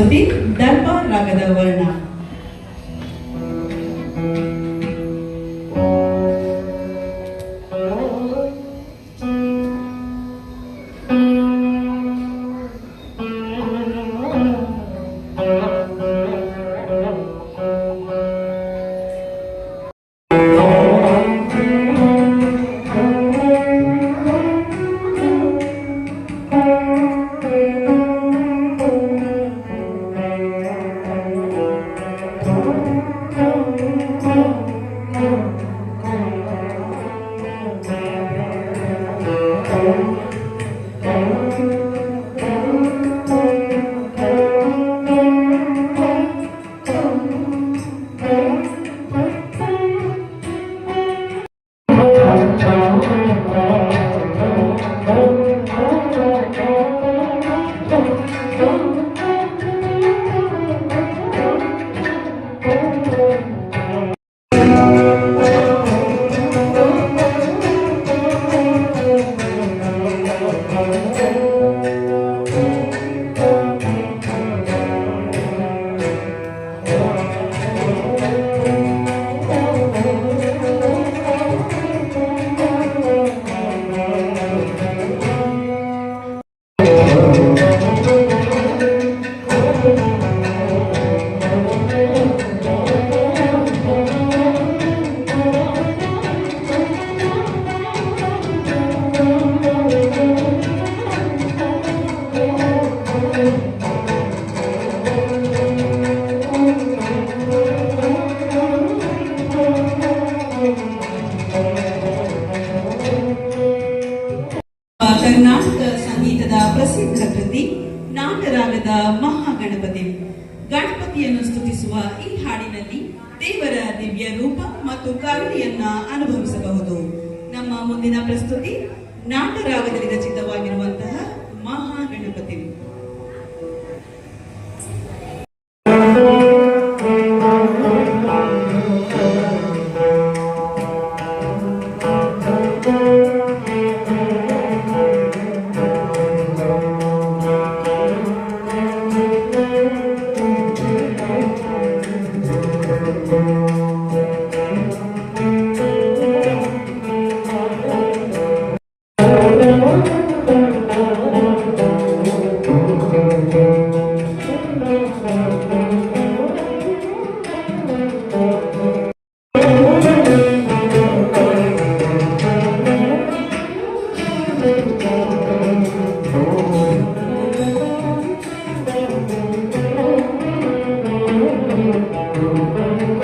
ಪ್ರಸ್ತುತಿ ದರ್ಬಾರ್ ರಾಗದ ವರ್ಣ. ನಾಟರಾಗದ ಮಹಾಗಣಪತಿ. ಗಣಪತಿಯನ್ನು ಸ್ತುತಿಸುವ ಈ ಹಾಡಿನಲ್ಲಿ ದೇವರ ದಿವ್ಯ ರೂಪ ಮತ್ತು ಕರುಣೆಯನ್ನ ಅನುಭವಿಸಬಹುದು. ನಮ್ಮ ಮುಂದಿನ ಪ್ರಸ್ತುತಿ ನಾಟರಾಗದಲ್ಲಿ ರಚಿತವಾಗಿರುವಂತಹ Thank you.